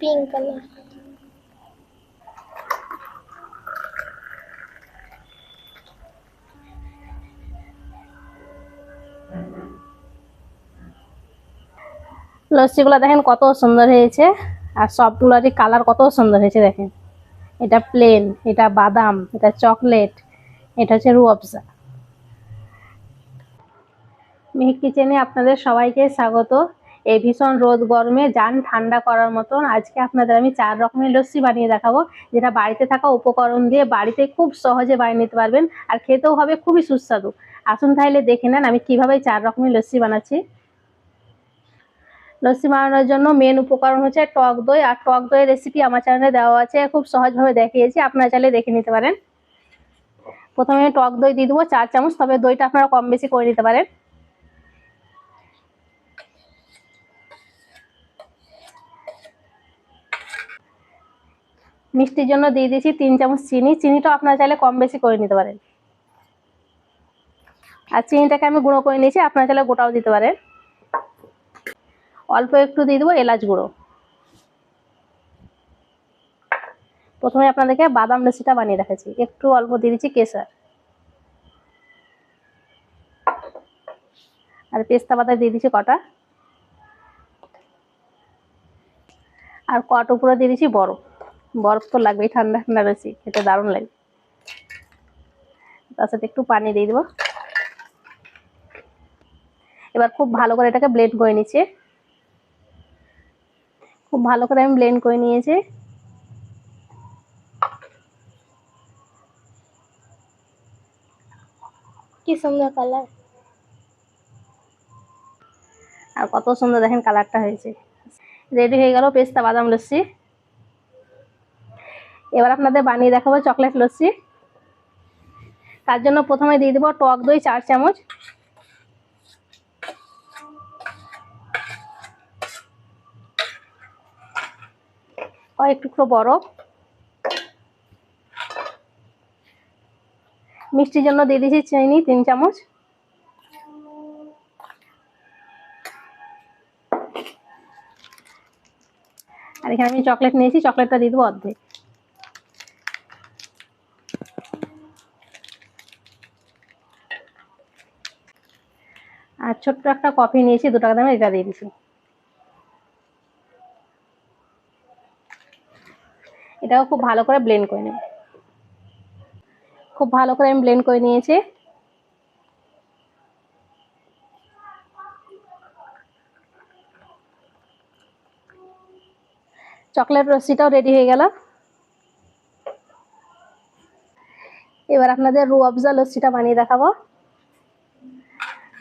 Pink colour লস্যিগুলো দেখেন কত সুন্দর হয়েছে। আর সবগুলোরই কালার কত সুন্দর হয়েছে দেখেন। এটা প্লেন এটা বাদাম, এটা চকলেট এটা হচ্ছে রুয়াবজা মেহেক কিচেনে আপনাদের সবাইকে স্বাগত। এই ভীষণ রোদ গরমে যান ঠান্ডা করার মতন আজকে আপনাদের আমি চার রকমের লস্যি বানিয়ে দেখাবো। যেটা বাড়িতে থাকা উপকরণ দিয়ে বাড়িতে খুব সহজে বানিয়ে নিতে পারবেন আর খেতেও হবে খুবই সুস্বাদু। আসুন তাহলে দেখে নেন আমি কীভাবে চার রকমের লস্যি বানাচ্ছি। লস্যি বানানোর জন্য মেন উপকরণ হচ্ছে টক দই। আর টক দইয়ের রেসিপি আমার চ্যানেলে দেওয়া আছে, খুব সহজভাবে দেখিয়েছি, আপনারা চাইলে দেখে নিতে পারেন। প্রথমে টক দই দিয়ে দেবো চার চামচ, তবে দইটা আপনারা কম বেশি করে নিতে পারেন। মিষ্টির জন্য দিয়ে দিয়েছি তিন চামচ চিনি। চিনিটা আপনারা চাইলে কম বেশি করে নিতে পারেন। আর চিনিটাকে আমি গুঁড়ো করে নিয়েছি, আপনারা চাইলে গোটাও দিতে পারেন। অল্প একটু দিয়ে দেবো এলাচ গুঁড়ো। প্রথমে আপনাদেরকে বাদাম লস্যিটা বানিয়ে দেখাচ্ছি একটু অল্প দিয়ে দিচ্ছি কেশর। আর পেস্তা পাতা দিয়ে দিচ্ছি কটা। আর কট উপরে দিয়ে দিচ্ছি বরফ। বরফ তো লাগবেই ঠান্ডা ঠান্ডা লস্যি খেতে দারুণ লাগে। তার সাথে একটু পানি দিয়ে দেবো। এবার খুব ভালো করে এটাকে ব্লেন্ড করে নিচ্ছে। খুব ভালো করে আমি ব্লেন্ড করে নিয়েছি। কি সুন্দর কালার আর কত সুন্দর দেখেন কালারটা হয়েছে। রেডি হয়ে গেল পেস্তা বাদাম লস্যি। এবার আপনাদের বানিয়ে দেখাবো চকলেট লস্যি। তার জন্য প্রথমে দিয়ে দেবো টক দই চার চামচ। কয়েক টুকরো বরফ। মিষ্টির জন্য দিয়ে দিয়েছি চিনি তিন চামচ। আর এখানে আমি চকলেট নিয়েছি, চকলেটটা দিয়ে দেবো অর্ধেক আর ছোট্ট একটা কফি নিয়েছি, দু টাকা দামে এটা দিয়ে দিছি। এটাও খুব ভালো করে ব্লেন্ড করে নেব। খুব ভালো করে আমি ব্লেন্ড করে নিয়েছি। চকলেট রসিটাও রেডি হয়ে গেল। এবার আপনাদের রু আফজা লস্যিটা বানিয়ে দেখাবো।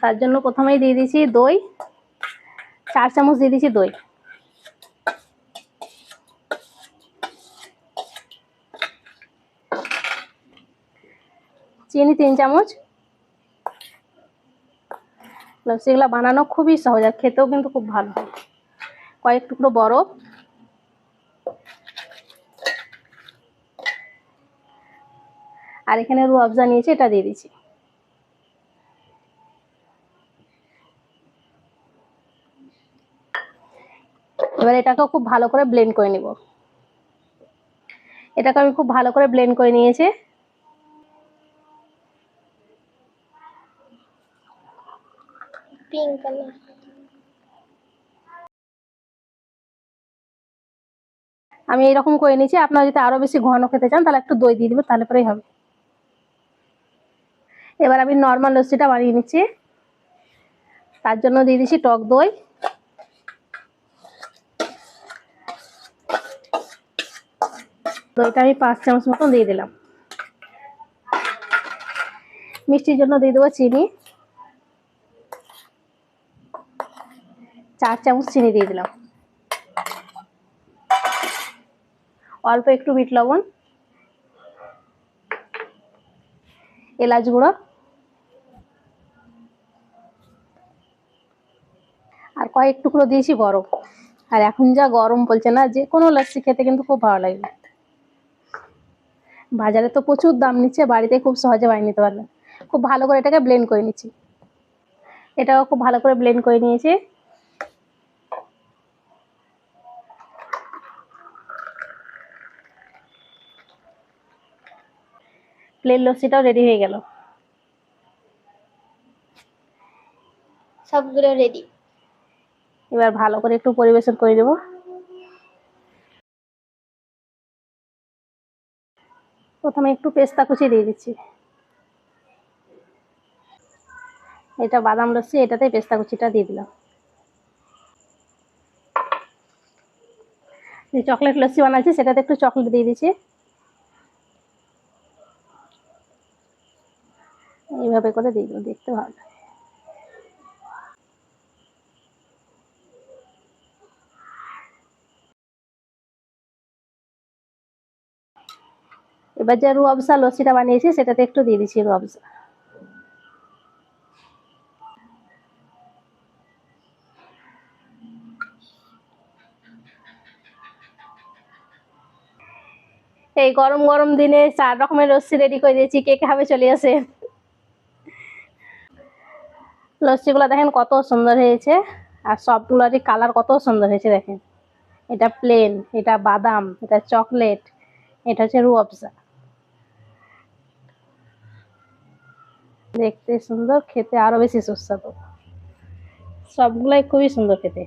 তার জন্য প্রথমেই দিয়ে দিয়েছি দই। চার চামচ দিয়ে দিয়েছি দই। চিনি তিন চামচ। লস্যিগুলো বানানো খুবই সহজ আর খেতেও কিন্তু খুব ভালো হয়। কয়েক টুকরো বরফ। আর এখানে রু আফজা নিয়েছি, এটা দিয়ে দিচ্ছি এবার এটাকেও খুব ভালো করে ব্লেন্ড করে নিব। এটাকে আমি খুব ভালো করে ব্লেন্ড করে নিয়েছি। পিঙ্ক কালার আমি এইরকম করে নিয়েছি আপনারা যদি আরও বেশি ঘন খেতে চান তাহলে একটু দই দিয়ে দিবেন তাহলে পরেই হবে। এবার আমি নর্মাল লস্যিটা বানিয়ে নিচ্ছি। তার জন্য দিয়ে দিচ্ছি টক দই। দইটা আমি পাঁচ চামচ মতন দিয়ে দিলাম। মিষ্টির জন্য দিয়ে দেবো চিনি। চার চামচ চিনি দিয়ে দিলাম। অল্প একটু বিট লবণ, এলাচ গুঁড়ো, আর কয়েক টুকরো দিয়েছি গরম। আর এখন যা গরম বলছে না, যে কোনো লস্যি খেতে কিন্তু খুব ভালো লাগবে বাজারে তো প্রচুর দাম নিচ্ছে বাড়িতে খুব সহজে বানিয়ে নিতে পারবেন খুব ভালো করে এটাকে ব্লেন্ড করে নিচ্ছি। এটাও খুব ভালো করে ব্লেন্ড করে নিয়েছি। প্লেন লস্যিটাও রেডি হয়ে গেল। সবগুলো রেডি এবার ভালো করে একটু পরিবেশন করে দেবো প্রথমে একটু পেস্তা কুচি দিয়ে দিচ্ছি। এটা বাদাম লস্যি এটাতে পেস্তা কুচিটা দিয়ে দিলাম। যে চকলেট লস্যি বানাচ্ছি, সেটাতে একটু চকলেট দিয়ে দিচ্ছি। এইভাবে করে দিয়ে দেখতে ভালো। এবার যে রু আফজা লস্যিটা বানিয়েছি, সেটাতে একটু দিয়ে দিচ্ছি রু আফজা এই গরম গরম দিনে চার রকমের লস্যি রেডি করে দিয়েছি, কে খাবে চলে আসে। লস্যিগুলো দেখেন কত সুন্দর হয়েছে, আর সবগুলোরই কালার কত সুন্দর হয়েছে দেখেন। এটা প্লেন এটা বাদাম, এটা চকলেট এটা হচ্ছে রু আফজা দেখতে সুন্দর, খেতে আরও বেশি সুস্বাদু। সবগুলাই খুবই সুন্দর খেতে।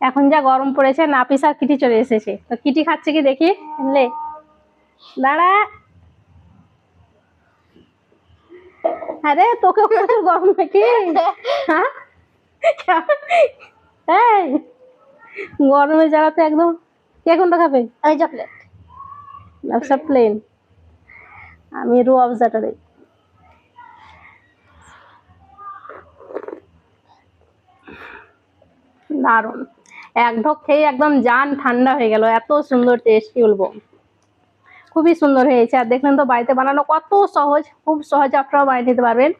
এখন যা গরম পড়েছে, নাপিস আর কিটি চলে এসেছে। তো কিটি খাচ্ছে কি দেখি? দাঁড়া। আরে তোকে প্রচুর গরম নাকি? হ্যাঁ? এই গরমে জ্বালাতে একদম কে কোনটা খাবে? আমি চকলেট ব্যবসা প্লেন আমি রু অবজাটা দিই দারুণ। এক ঢোক খেয়ে একদম জান ঠান্ডা হয়ে গেল এত সুন্দর টেস্ট বলব খুবই সুন্দর হয়েছে। আর দেখলেন তো বাড়িতে বানানো কত সহজ খুব সহজ আপনারাও বানিয়ে নিতে পারবেন।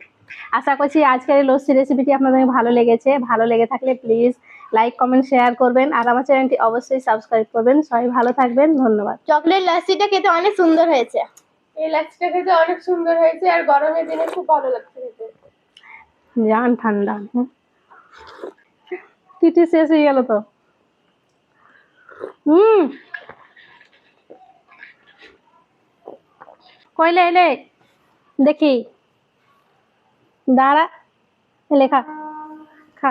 আশা করছি আজকের এই লস্যি রেসিপিটি আপনাদের ভালো লেগেছে। ভালো লেগে থাকলে প্লিজ লাইক কমেন্ট শেয়ার করবেন। আর আমার চ্যানেলটি অবশ্যই সাবস্ক্রাইব করবেন। সবাই ভালো থাকবেন। ধন্যবাদ। চকলেট লাসিটা খেতে অনেক সুন্দর হয়েছে। এই লাচ্ছিটা খেতে অনেক সুন্দর হয়েছে আর গরমের দিনে খুব ভালো লাগছে খেতে। জান ঠান্ডা। টিটি শেষ হয়ে গেল তো। হুম। কইলে এলে দেখি। দাঁড়া লেখা খা।